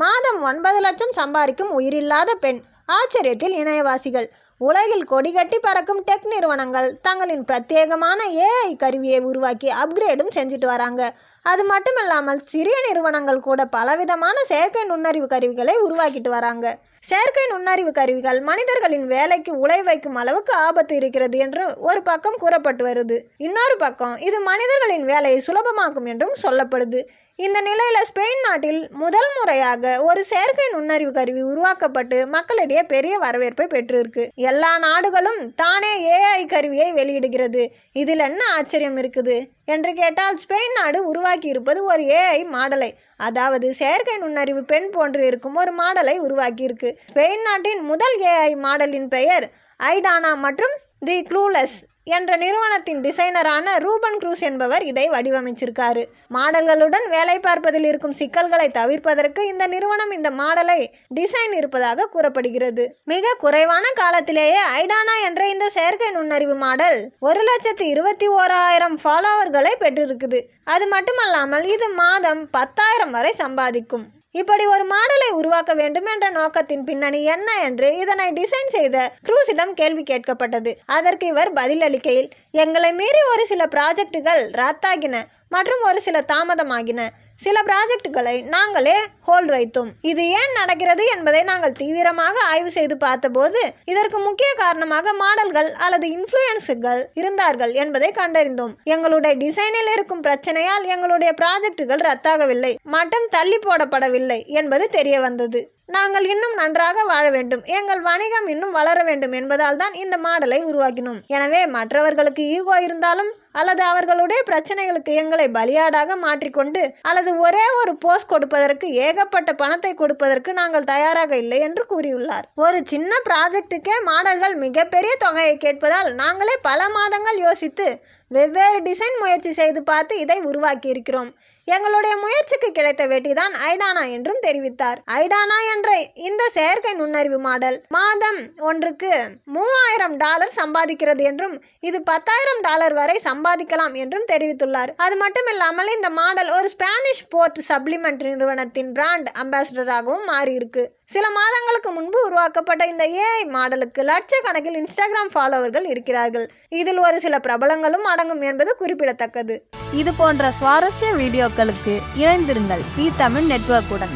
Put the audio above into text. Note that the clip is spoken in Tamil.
மாதம் ஒன்பது லட்சம் சம்பாதிக்கும் உயிரில்லாத பெண். ஆச்சரியத்தில் இணையவாசிகள். உலகில் கொடிகட்டி பறக்கும் டெக் நிறுவனங்கள் தங்களின் பிரத்யேகமான ஏஐ கருவியை உருவாக்கி அப்கிரேடும் செஞ்சுட்டு வராங்க. அது மட்டும் இல்லாமல் சிறிய நிறுவனங்கள் கூட பலவிதமான செயற்கை நுண்ணறிவு கருவிகளை உருவாக்கிட்டு வராங்க. செயற்கை நுண்ணறிவு கருவிகள் மனிதர்களின் வேலைக்கு உழை வைக்கும் அளவுக்கு ஆபத்து இருக்கிறது என்று ஒரு பக்கம் கூறப்பட்டு வருது. இன்னொரு பக்கம் இது மனிதர்களின் வேலையை சுலபமாக்கும் என்றும் சொல்லப்படுது. இந்த நிலையில் ஸ்பெயின் நாட்டில் முதல் முறையாக ஒரு செயற்கை நுண்ணறிவு கருவி உருவாக்கப்பட்டு மக்களிடையே பெரிய வரவேற்பை பெற்றிருக்கு. எல்லா நாடுகளும் தானே ஏஐ கருவியை வெளியிடுகிறது. இதில் என்ன ஆச்சரியம் இருக்குது? என்று கேட்டால் ஸ்பெயின் நாடு உருவாக்கி இருப்பது ஒரு ஏஐ மாடலை. அதாவது செயற்கை நுண்ணறிவு பெண் போன்று இருக்கும் ஒரு மாடலை உருவாக்கியிருக்கு. ஸ்பெயின் நாட்டின் முதல் ஏஐ மாடலின் பெயர் ஐடானா மற்றும் தி க்ளூலெஸ். என்ற நிறுவனத்தின் டிசைனரான ரூபன் க்ரூஸ் என்பவர் இதை வடிவமைச்சிருக்காரு. மாடல்களுடன் வேலை பார்ப்பதில் இருக்கும் சிக்கல்களை தவிர்ப்பதற்கு இந்த நிறுவனம் இந்த மாடலை டிசைன் இருப்பதாக கூறப்படுகிறது. மிக குறைவான காலத்திலேயே ஐடானா என்ற இந்த செயற்கை நுண்ணறிவு மாடல் ஒரு லட்சத்து இருபத்தி ஓராயிரம் ஃபாலோவர்களை பெற்றிருக்குது. அது மட்டுமல்லாமல் இது மாதம் பத்தாயிரம் வரை சம்பாதிக்கும். இப்படி ஒரு மாடலை உருவாக்க வேண்டும் என்ற நோக்கத்தின் பின்னணி என்ன என்று இதனை டிசைன் செய்த க்ரூஸிடம் கேள்வி கேட்கப்பட்டது. அதற்கு இவர் பதிலளிக்கையில் எங்களை மீறி ஒரு சில ப்ராஜெக்டுகள் ரத்தாகின மற்றும் ஒரு சில தாமதமாகின. சில ப்ராஜெக்டுகளை நாங்களே ஹோல்ட் வைத்தோம். இது ஏன் நடக்கிறது என்பதை நாங்கள் தீவிரமாக ஆய்வு செய்து பார்த்தபோது இதற்கு முக்கிய காரணமாக மாடல்கள் அல்லது இன்ஃப்ளூயன்ஸுகள் இருந்தார்கள் என்பதை கண்டறிந்தோம். எங்களுடைய டிசைனில் இருக்கும் பிரச்சனையால் எங்களுடைய ப்ராஜெக்டுகள் ரத்தாகவில்லை. மட்டும் தள்ளி போடப்படவில்லை என்பது தெரிய வந்தது நாங்கள் இன்னும் நன்றாக வாழ வேண்டும். எங்கள் வணிகம் இன்னும் வளர வேண்டும் என்பதால் தான் இந்த மாடலை உருவாக்கினோம். எனவே மற்றவர்களுக்கு ஈகோ இருந்தாலும் அல்லது அவர்களுடைய பிரச்சனைகளுக்கு எங்களை பலியாடாக மாற்றிக்கொண்டு அல்லது ஒரே ஒரு போஸ்ட் கொடுப்பதற்கு ஏகப்பட்ட பணத்தை கொடுப்பதற்கு நாங்கள் தயாராக இல்லை என்று கூறியுள்ளார். ஒரு சின்ன ப்ராஜெக்ட்டுக்கே மாடல்கள் மிகப்பெரிய தொகையை கேட்பதால் நாங்களே பல மாதங்கள் யோசித்து வெவ்வேறு டிசைன் முயற்சி செய்து பார்த்து இதை உருவாக்கி இருக்கிறோம் எங்களுடைய முயற்சிக்கு கிடைத்த வெற்றிதான் ஐடானா என்றும் தெரிவித்தார். ஐடானா என்ற இந்த செயற்கை நுண்ணறிவு மாடல் மாதம் ஒன்றுக்கு மூவாயிரம் டாலர் சம்பாதிக்கிறது என்றும் இது பத்தாயிரம் டாலர் வரை சம்பாதிக்கலாம் என்றும் தெரிவித்துள்ளார். அது மட்டுமில்லாமல் இந்த மாடல் ஒரு ஸ்பானிஷ் போர்ட் சப்ளிமெண்ட் நிறுவனத்தின் பிராண்ட் அம்பாசிடராகவும் மாறியிருக்கு. சில மாதங்களுக்கு முன்பு உருவாக்கப்பட்ட இந்த ஏஐ மாடலுக்கு லட்சக்கணக்கில் இன்ஸ்டாகிராம் ஃபாலோவர்கள் இருக்கிறார்கள். இதில் ஒரு சில பிரபலங்களும் அடங்கும் என்பது குறிப்பிடத்தக்கது. இது போன்ற சுவாரஸ்ய வீடியோக்களுக்கு இணைந்திருங்கள். வி தமிழ் நெட்வொர்க்குடன்.